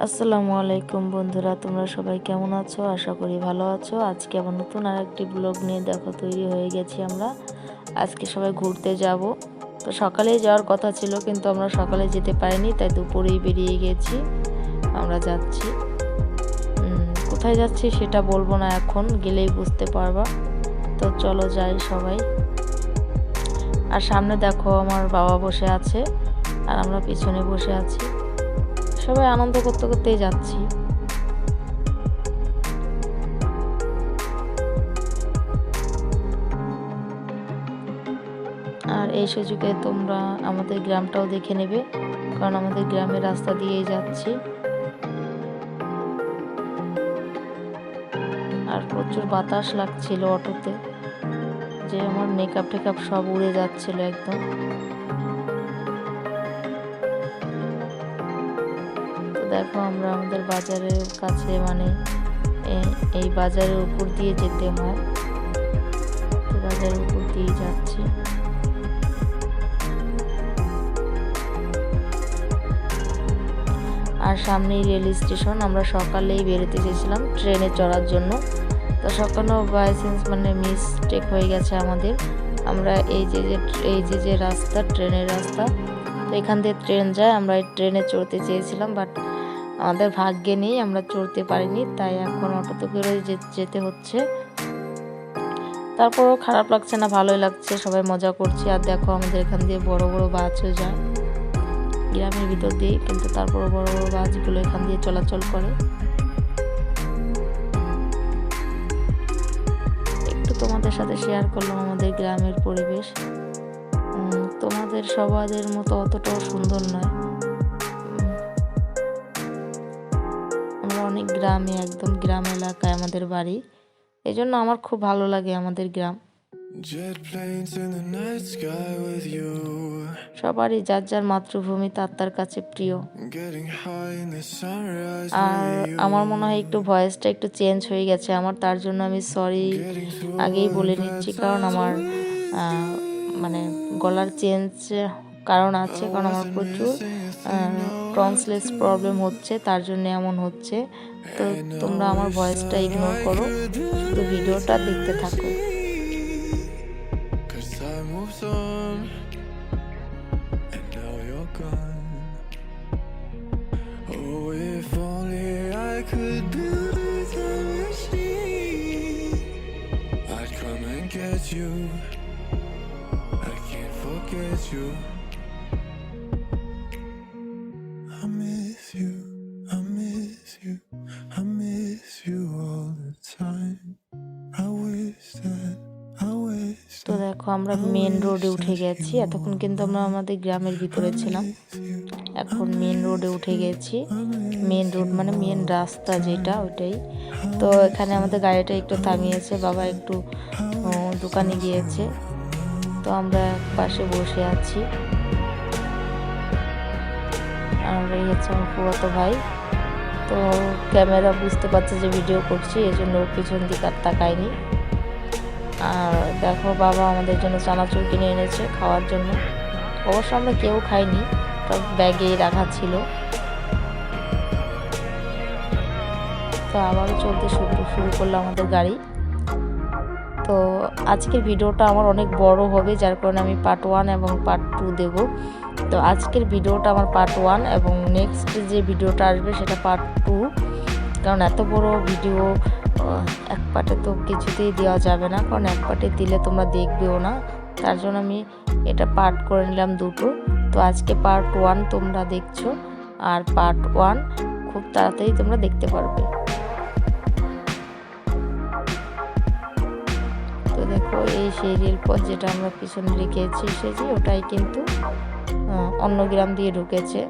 আসসালামু আলাইকুম বন্ধুরা, তোমরা সবাই কেমন আছো? আশা করি ভালো আছো। আজকে আবার নতুন আর একটি ব্লগ নিয়ে দেখো, তৈরি হয়ে গেছি আমরা। আজকে সবাই ঘুরতে যাব। তো সকালেই যাওয়ার কথা ছিল, কিন্তু আমরা সকালে যেতে পারিনি, তাই দুপুরেই বেরিয়ে গেছি। আমরা যাচ্ছি। কোথায় যাচ্ছি সেটা বলব না এখন, গেলেই বুঝতে পারবা। তো চলো যাই সবাই। আর সামনে দেখো, আমার বাবা বসে আছে, আর আমরা পিছনে বসে আছি। সবাই আনন্দ করতে করতেই যাচ্ছি। আর এই সুযোগে তোমরা আমাদের গ্রামটাও দেখে নেবে, কারণ আমাদের গ্রামের রাস্তা দিয়েই যাচ্ছি। আর প্রচুর বাতাস লাগছিল অটোতে, যে আমার মেকআপ টেকআপ সব উড়ে যাচ্ছিল একদম। দেখো আমরা আমাদের বাজারের কাছে মানে এই বাজারের উপর দিয়ে যেতে হয়। তো বাজারের উপর দিয়ে যাচ্ছি। আর সামনেই রেল স্টেশন, আমরা সকালেই বেরোতে চেয়েছিলাম ট্রেনে চড়ার জন্য। তো সকালেও বাই চান্স মানে মিসটেক হয়ে গেছে আমাদের। আমরা এই যে যে, এই যে যে রাস্তা, ট্রেনের রাস্তা, তো এখান দিয়ে ট্রেন যায়। আমরা এই ট্রেনে চড়তে চেয়েছিলাম বাট আমাদের ভাগ্যে নেই আমরা চড়তে পারিনি তাই এখন অটোতে করে যেতে হচ্ছে। তারপরও খারাপ লাগছে না ভালোই লাগছে সবাই মজা করছি। আর দেখো আমাদের এখান দিয়ে বড় বড় বাসও যায় গ্রামের ভিতর দিয়ে কিন্তু তারপরও বড় বড় বাসগুলো এখান দিয়ে চলাচল করে। একটু তোমাদের সাথে শেয়ার করলাম আমাদের গ্রামের পরিবেশ। তোমাদের সবাদের মতো অতটাও সুন্দর নয়। অনেক গ্রামে একদম গ্রাম এলাকায় আমাদের বাড়ি। এই জন্য আমার খুব ভালো লাগে আমাদের গ্রাম. সবারই যার যার মাতৃভূমি তার তার কাছে প্রিয়। আর আমার মনে হয় একটু ভয়েসটা একটু চেঞ্জ হয়ে গেছে। আমার তার জন্য আমি সরি আগেই বলে নিচ্ছি। কারণ আমার মানে গলার চেঞ্জ কারণ আছে, কারণ আমার প্রচুর ট্রান্সলেস প্রবলেম হচ্ছে, তার জন্য এমন হচ্ছে। তো তোমরা আমার ভয়েসটা ইগনোর করো, শুধু ভিডিওটা দেখতে থাকো. And রোডে উঠে গেছি। এতক্ষণ কিন্তু আমরা আমাদের গ্রামের ভিতরে ছিলাম। এখন মেন রোডে উঠে গেছি। মেন রোড মানে মেন রাস্তা যেটা ওইটাই। তো এখানে আমাদের গাড়িটা একটু থামিয়েছে বাবা একটু দোকানে গিয়েছে। তো আমরা পাশে বসে আছি। আর এই হচ্ছে আমার পুরাতো ভাই। তো ক্যামেরা বুঝতে পারছে যে ভিডিও করছি এই জন্য পিছন দিকে আর তাকায়নি। আর দেখো বাবা আমাদের জন্য চানাচুর কিনে এনেছে খাওয়ার জন্য। অবশ্য আমরা কেউ খাইনি তার ব্যাগেই রাখা ছিল। তো আবারও চলতে শুরু শুরু করল আমাদের গাড়ি। তো আজকের ভিডিওটা আমার অনেক বড় হবে, যার কারণে আমি পার্ট ওয়ান এবং পার্ট টু দেব। তো আজকের ভিডিওটা আমার পার্ট ওয়ান এবং নেক্সট যে ভিডিওটা আসবে সেটা পার্ট টু কারণ এত বড় ভিডিও এক পার্টে তো কিছুতেই দেওয়া যাবে না। কারণ এক পার্টে দিলে তোমরা দেখবেও না। তার জন্য আমি এটা পার্ট করে নিলাম দুটো। তো আজকে পার্ট ওয়ান তোমরা দেখছ। আর পার্ট ওয়ান খুব তাড়াতাড়ি তোমরা দেখতে পারবে। তো দেখো, এই সেই রেলপথ যেটা আমরা পিছনে রেখে এসেছি ওটাই কিন্তু অন্য গ্রাম দিয়ে ঢুকেছে।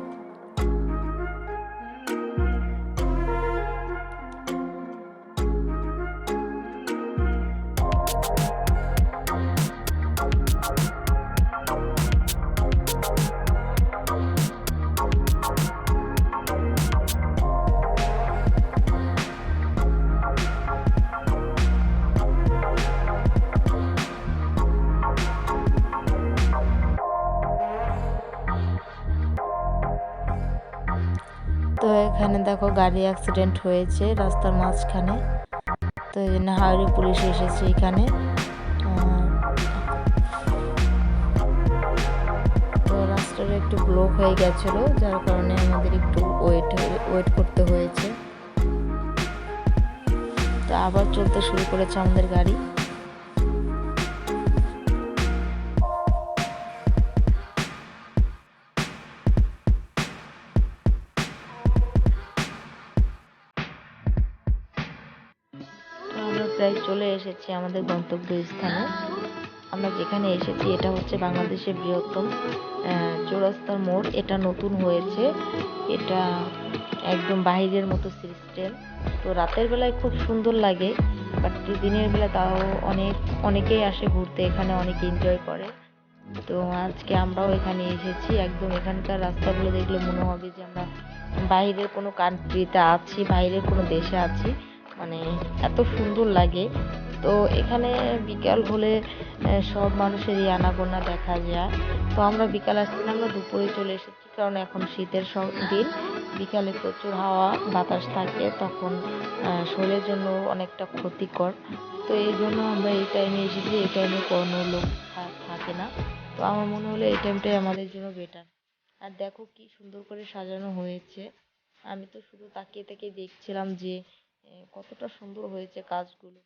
দেখো গাড়ি অ্যাক্সিডেন্ট হয়েছে রাস্তার মাঝখানে। তো এই জন্য হাওড়ি পুলিশ এসেছে এখানে। তো রাস্তাটা একটু ব্লক হয়ে গেছিল, যার কারণে আমাদের একটু ওয়েট ওয়েট করতে হয়েছে। তো আবার চলতে শুরু করেছে আমাদের গাড়ি। প্রায় চলে এসেছি আমাদের গন্তব্য স্থানে আমরা যেখানে এসেছি, এটা হচ্ছে বাংলাদেশের বৃহত্তম চৌরাস্তার মোড়। এটা নতুন হয়েছে। এটা একদম বাহিরের মতো সিস্টেম। তো রাতের বেলায় খুব সুন্দর লাগে, বাট দিনের বেলা তাও অনেক, অনেকেই আসে ঘুরতে, এখানে অনেক এনজয় করে। তো আজকে আমরাও এখানে এসেছি। একদম এখানকার রাস্তাগুলো দেখলে মনে হবে যে আমরা বাইরের কোনো কান্ট্রিতে আছি, বাইরের কোনো দেশে আছি। মানে এত সুন্দর লাগে। তো এখানে বিকাল হলে সব মানুষেরই আনাগোনা দেখা যায়। তো আমরা বিকাল আসছি আমরা দুপুরে চলে এসেছি, কারণ এখন শীতের দিন। বিকালে প্রচুর হাওয়া, বাতাস থাকে, তখন শরীরের জন্য অনেকটা ক্ষতিকর। তো এই জন্য আমরা এই টাইমে এসেছি, এই টাইমে কোনো লোক থাকে না। তো আমার মনে হলো এই টাইমটাই আমাদের জন্য বেটার আর দেখো কি সুন্দর করে সাজানো হয়েছে। আমি তো শুধু তাকিয়ে তাকিয়ে দেখছিলাম যে কতটা সুন্দর হয়েছে কাজগুলো।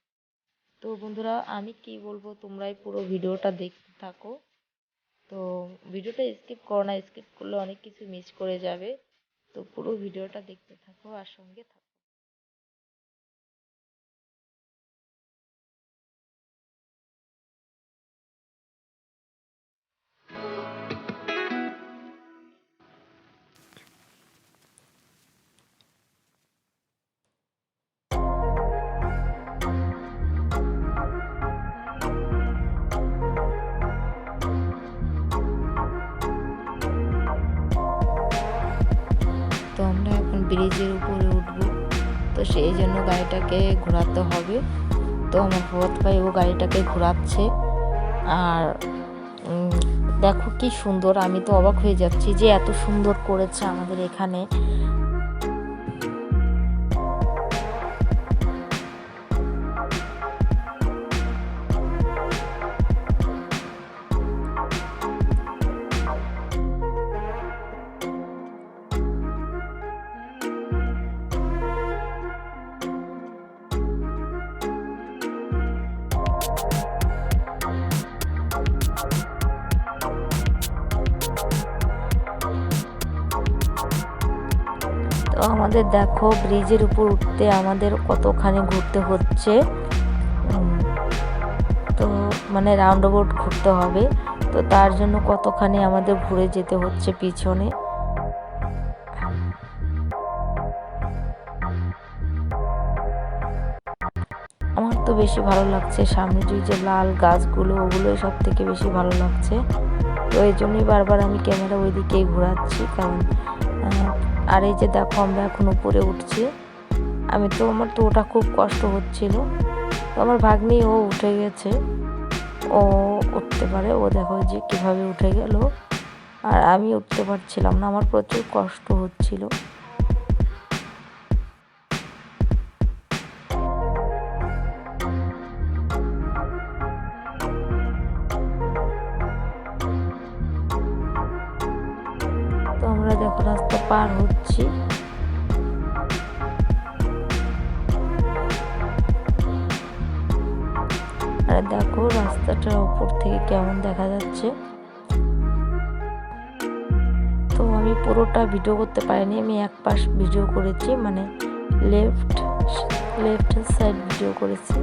তো বন্ধুরা, আমি কি বলব, তোমরাই পুরো ভিডিওটা দেখতে থাকো। তো ভিডিওটা স্কিপ করো না স্কিপ করলে অনেক কিছু মিস করে যাবে। তো পুরো ভিডিওটা দেখতে থাকো আর সঙ্গে থাকো। ব্রিজের উপরে উঠবো। তো সেই জন্য গাড়িটাকে ঘোরাতে হবে। তো আমার ভরত ভাই ও গাড়িটাকে ঘোরাচ্ছে। আর দেখো কি সুন্দর, আমি তো অবাক হয়ে যাচ্ছি যে এত সুন্দর করেছে আমাদের এখানে। আমাদের দেখো, ব্রিজের উপর উঠতে আমাদের কতখানি ঘুরতে হচ্ছে। তো মানে রাউন্ড অ্যাবাউট ঘুরতে হবে। তো তার জন্য কতখানি আমাদের ঘুরে যেতে হচ্ছে পিছনে। আমার তো বেশি ভালো লাগছে সামনে যে যে লাল গাছগুলো ওগুলো সব থেকে বেশি ভালো লাগছে। তো এই জন্যই বারবার আমি ক্যামেরা ওইদিকেই ঘোরাচ্ছি, কারণ আর এই যে দেখো আমরা এখন উপরে উঠছি। আমি তো, আমার তো ওটা খুব কষ্ট হচ্ছিল। তো আমার ভাগ্নি ও উঠে গেছে। ও উঠতে পারে, ও দেখো যে কীভাবে উঠে গেল। আর আমি উঠতে পারছিলাম না, আমার প্রচুর কষ্ট হচ্ছিল। পার হচ্ছি। আর দেখো, রাস্তাটার উপর থেকে কেমন দেখা যাচ্ছে। তো আমি পুরোটা ভিডিও করতে পারিনি, আমি এক পাশ ভিডিও করেছি মানে লেফট লেফট সাইড ভিডিও করেছি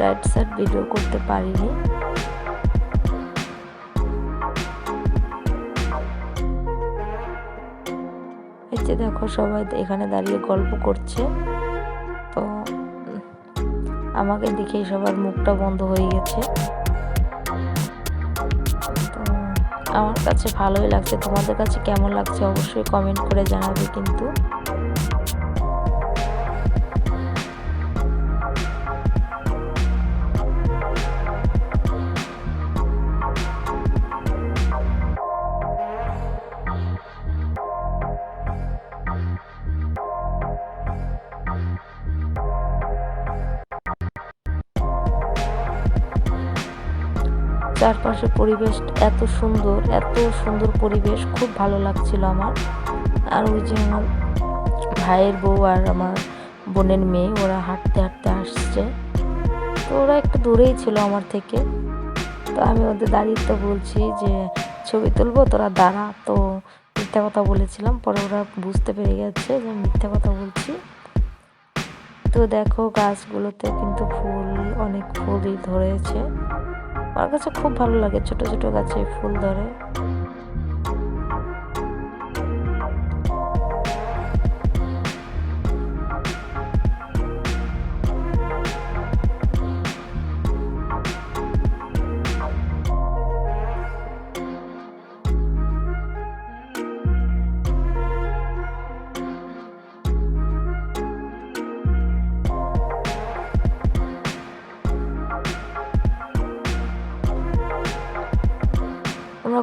রাইট সাইড ভিডিও করতে পারিনি। যে দেখো সবাই এখানে দাঁড়িয়ে গল্প করছে। তো, আমাকে দেখেই সবার মুখটা বন্ধ হয়ে গেছে। তো, আমার কাছে ভালোই লাগছে। তোমাদের কাছে কেমন লাগছে অবশ্যই কমেন্ট করে জানাবে কিন্তু। চারপাশে পরিবেশ এত সুন্দর এত সুন্দর পরিবেশ, খুব ভালো লাগছিল আমার। আর ওই যে আমার ভাইয়ের বউ আর আমার বোনের মেয়ে, ওরা হাঁটতে হাঁটতে আসছে। তো ওরা একটু দূরেই ছিল আমার থেকে। তো আমি ওদের দাঁড়িয়ে বলছি যে, ছবি তুলবো, তোরা দাঁড়া। তো মিথ্যা কথা বলেছিলাম। পরে ওরা বুঝতে পেরে গেছে যে মিথ্যা কথা বলছি। তো দেখো গাছগুলোতে কিন্তু ফুল, অনেক ফুলই ধরেছে। আমার কাছে খুব ভালো লাগে ছোট ছোট গাছে ফুল ধরে।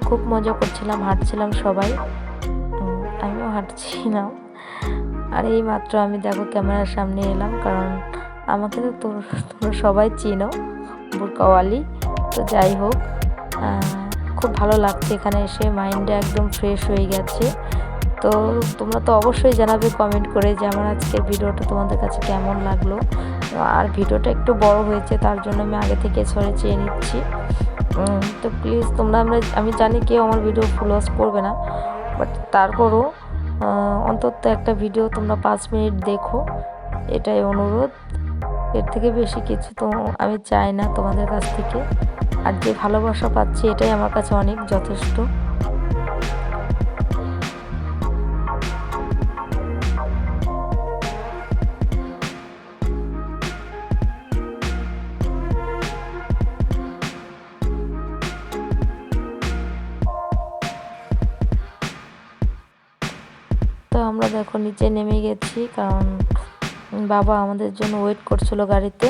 খুব মজা করছিলাম, হাঁটছিলাম সবাই। আমিও হাঁটছিলাম। আর এই মাত্র আমি দেখো ক্যামেরার সামনে এলাম, কারণ আমাকে তো তোমরা সবাই চিনো বুরকাওয়ালি তো যাই হোক খুব ভালো লাগছে এখানে এসে, মাইন্ডটা একদম ফ্রেশ হয়ে গেছে। তো তোমরা তো অবশ্যই জানাবে কমেন্ট করে যে আমার আজকের ভিডিওটা তোমাদের কাছে কেমন লাগল। আর ভিডিওটা একটু বড় হয়েছে, তার জন্য আমি আগে থেকে সরে চেয়ে নিচ্ছি। তো প্লিজ তোমরা আমরা, আমি জানি কেউ আমার ভিডিও ফুল করবে না বাট তারপরও অন্তত একটা ভিডিও তোমরা পাঁচ মিনিট দেখো, এটাই অনুরোধ। এর থেকে বেশি কিছু তো আমি চাই না তোমাদের কাছ থেকে। আর যে ভালোবাসা পাচ্ছি, এটাই আমার কাছে অনেক যথেষ্ট। দেখো নিচে নেমে গেছি, কারণ বাবা আমাদের জন্য ওয়েট করছিল গাড়িতে।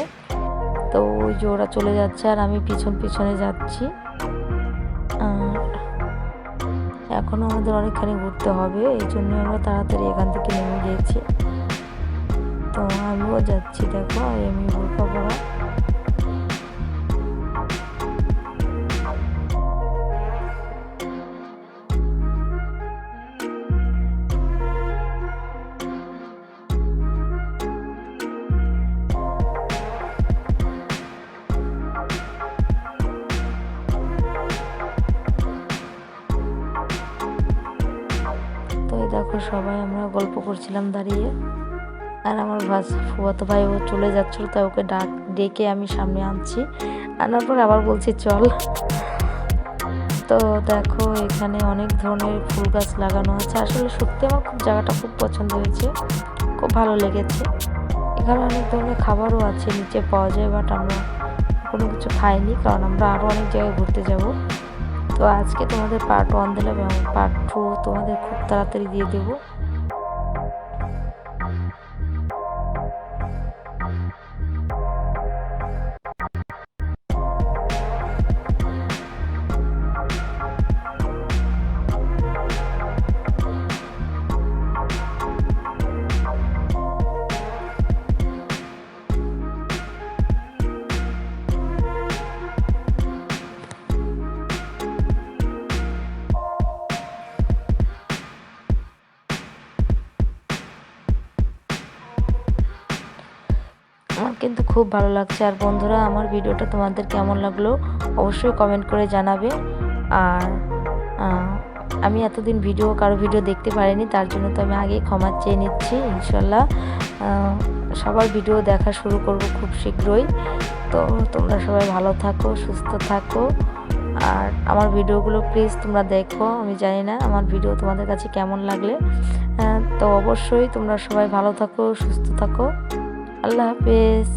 তো ওই যে ওরা চলে যাচ্ছে আর আমি পিছন পিছনে যাচ্ছি। এখনও আমাদের অনেকখানি ঘুরতে হবে, এই জন্য আমরা তাড়াতাড়ি এখান থেকে নেমে গিয়েছি তো আমিও যাচ্ছি, দেখো, আমি বোরকা পরা সবাই আমরা গল্প করছিলাম দাঁড়িয়ে। আর আমার ভাস ফুয়াতো ভাই ও চলে যাচ্ছিল, তাই ওকে ডাক, ডেকে আমি সামনে আনছি। আনার পর আবার বলছি, চল। তো দেখো, এখানে অনেক ধরনের ফুল গাছ লাগানো আছে। আসলে সত্যি আমার খুব জায়গাটা খুব পছন্দ হয়েছে, খুব ভালো লেগেছে। এখানে অনেক ধরনের খাবারও আছে, নিচে পাওয়া যায় বাট আমরা কোনো কিছু খাইনি, কারণ আমরা আরও অনেক জায়গায় ঘুরতে যাব। তো আজকে তোমাদের পার্ট ওয়ান দিলাম এবং পার্ট টু তোমাদের খুব তাড়াতাড়ি দিয়ে দেবো। খুব ভালো লাগছে। আর বন্ধুরা, আমার ভিডিওটা তোমাদের কেমন লাগল অবশ্যই কমেন্ট করে জানাবে। আর আমি এতদিন ভিডিও, কারও ভিডিও দেখতে পারিনি, তার জন্য তো আমি আগেই ক্ষমা চেয়ে নিচ্ছি, ইনশাল্লাহ। সবার ভিডিও দেখা শুরু করব খুব শীঘ্রই। তো তোমরা সবাই ভালো থাকো, সুস্থ থাকো। আর আমার ভিডিওগুলো প্লিজ তোমরা দেখো, আমি জানি না আমার ভিডিও তোমাদের কাছে কেমন লাগলে। তো অবশ্যই তোমরা সবাই ভালো থাকো, সুস্থ থাকো। আল্লাহ হাফেজ।